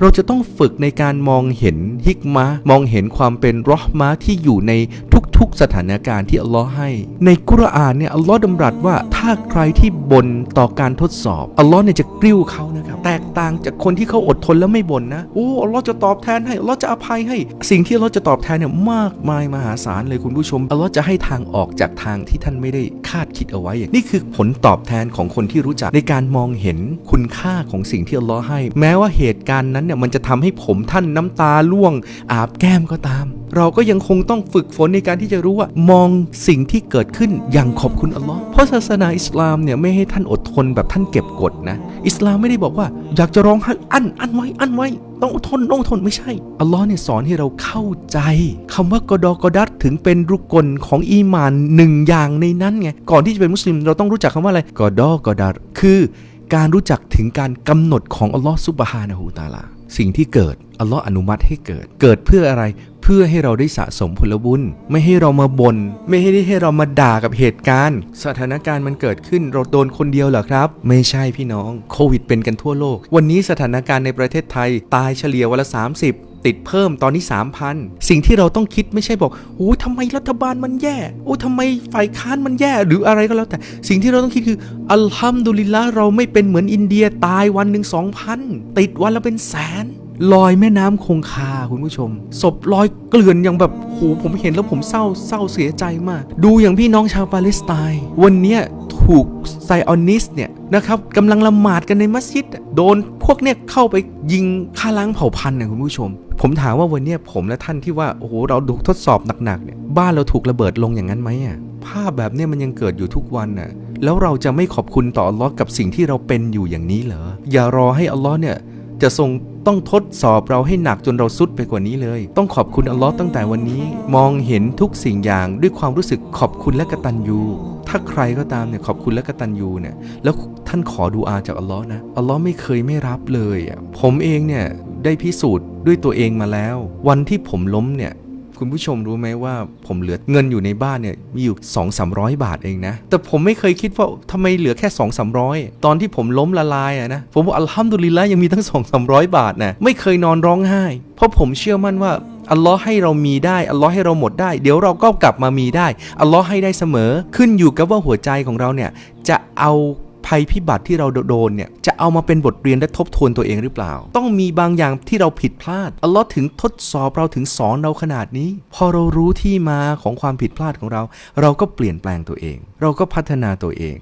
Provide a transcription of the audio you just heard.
เราจะต้องฝึกในการมองเห็นฮิกมะมองเห็นความเป็นรอห์มะที่อยู่ในทุกๆสถานการณ์ที่อัลลอฮ์ให้ ในกุรอานเนี่ยอัลลอฮ์ดำรัสว่าถ้าใครที่บ่นต่อการทดสอบอัลลอฮ์เนี่ยจะกริ้วเขานะครับแตกต่างจากคนที่เขาอดทนแล้วไม่บ่นนะโอ้อัลลอฮ์จะตอบแทนให้อัลลอฮ์จะอภัยให้ สิ่งที่อัลลอฮ์จะตอบแทนเนี่ยมากมายมหาศาลเลยคุณผู้ชมอัลลอฮ์จะให้ทางออกจากทางที่ท่านไม่ได้คาดคิดเอาไว้อย่างนี่คือผลตอบแทนของคนที่รู้จักในการมองเห็นคุณค่าของสิ่งที่อัลลอฮ์ให้ แม้ว่าเหตุการณ์นั้นเนี่ยมันจะทำให้ผมท่านน้ำตาล่วง อาบแก้มก็ตาม เราก็ยังคงต้องฝึกฝนในการที่จะรู้ว่ามองสิ่งที่เกิดขึ้นอย่างขอบคุณอัลลอฮ์เพราะศาสนาอิสลามเนี่ยไม่ให้ท่านอดทนแบบท่านเก็บกดนะ อิสลามไม่ได้บอกว่า อยากจะร้องไห้อันอันไว้อันไว้ต้องอดทนต้องอดทนไม่ใช่อัลลอฮ์เนี่ยสอนให้เราเข้าใจคำว่ากอดอกอดัตถึงเป็นรุกลของอีมานหนึ่งอย่างในนั้นไงก่อนที่จะเป็นมุสลิมเราต้องรู้จักคำว่าอะไรกอดอกอดัตคือ การรู้จักถึงการกำหนดของอัลลอฮ์ซุบฮานะฮูตาลา สิ่งที่เกิดอัลลอฮ์อนุมัติให้เกิด เกิดเพื่ออะไรเพื่อให้เราได้สะสมผลบุญ ไม่ให้เรามาบน่นไม่ให้ได้ให้เรามาด่ากับเหตุการณ์ สถานการณ์มันเกิดขึ้นเราโดนคนเดียวเหรอครับ ไม่ใช่พี่น้องโควิดเป็นกันทั่วโลก วันนี้สถานการณ์ในประเทศไทยตายเฉลี่ยวันละ 30 ติดเพิ่มตอนนี้3,000 สิ่งที่เราต้องคิดไม่ใช่บอกโอ้ทำไมรัฐบาลมันแย่ โอ้ทำไมฝ่ายค้านมันแย่ หรืออะไรก็แล้วแต่ สิ่งที่เราต้องคิดคือ อัลฮัมดุลิลละเราไม่เป็นเหมือนอินเดียตายวันหนึ่ง2,000 ติดวันละเป็นแสน ลอยแม่น้ำคงคาคุณผู้ชม ศพลอยเกลื่อนอย่างแบบโหผมเห็นแล้วผมเศร้าเศร้าเสียใจมาก ดูอย่างพี่น้องชาวปาเลสไตน์วันเนี้ยถูกไซออนิสเนี่ยนะครับกำลังละหมาดกันในมัสยิด โดนพวกเนี่ยเข้าไปยิงฆ่าล้างเผ่าพันธุ์นะคุณผู้ชม ผมถามว่าวันนี้ผมและท่านที่ว่าโอ้โหเราถูกทดสอบหนักๆเนี่ยบ้านเราถูกระเบิดลงอย่างนั้นไหมอะภาพแบบเนี้ยมันยังเกิดอยู่ทุกวันน่ะแล้วเราจะไม่ขอบคุณต่ออัลลอฮ์กับสิ่งที่เราเป็นอยู่อย่างนี้เหรออย่ารอให้อัลลอฮ์เนี่ยจะทรง ต้องทดสอบเราให้หนักจนเราสุดไปกว่านี้เลย ต้องขอบคุณอัลลอฮ์ตั้งแต่วันนี้ มองเห็นทุกสิ่งอย่างด้วยความรู้สึกขอบคุณและกตัญญูถ้าใครก็ตามเนี่ยขอบคุณและกตัญญูเนี่ยแล้วท่านขอดูอาจากอัลลอฮ์นะอัลลอฮ์ไม่เคยไม่รับเลยอะผมเองเนี่ยได้พิสูจน์ด้วยตัวเองมาแล้ว วันที่ผมล้มเนี่ย คุณผู้ชมรู้ไหมว่าผมเหลือเงินอยู่ในบ้านเนี่ยมีอยู่ 2 3 0 0 บาทเองนะ แต่ผมไม่เคยคิดว่าทำไมเหลือแค่ 2 3 0 0 ตอนที่ผมล้มละลายอะนะ ผมว่าอัลฮัมดุลิลละยังมีทั้ง 2 3 0 0 บาทนะไม่เคยนอนร้องไห้ เพราะผมเชื่อมั่นว่าอัลลอฮ์ให้เรามีได้ อัลลอฮ์ให้เราหมดได้ เดี๋ยวเราก็กลับมามีได้ อัลลอฮ์ให้ได้เสมอ ขึ้นอยู่กับว่าหัวใจของเราเนี่ยจะเอา ภัยพิบัติที่เราโดนเนี่ยจะเอามาเป็นบทเรียนและทบทวนตัวเองหรือเปล่า ต้องมีบางอย่างที่เราผิดพลาดอัลลอฮ์ถึงทดสอบเราถึงสอนเราขนาดนี้ พอเรารู้ที่มาของความผิดพลาดของเรา เราก็เปลี่ยนแปลงตัวเอง เราก็พัฒนาตัวเอง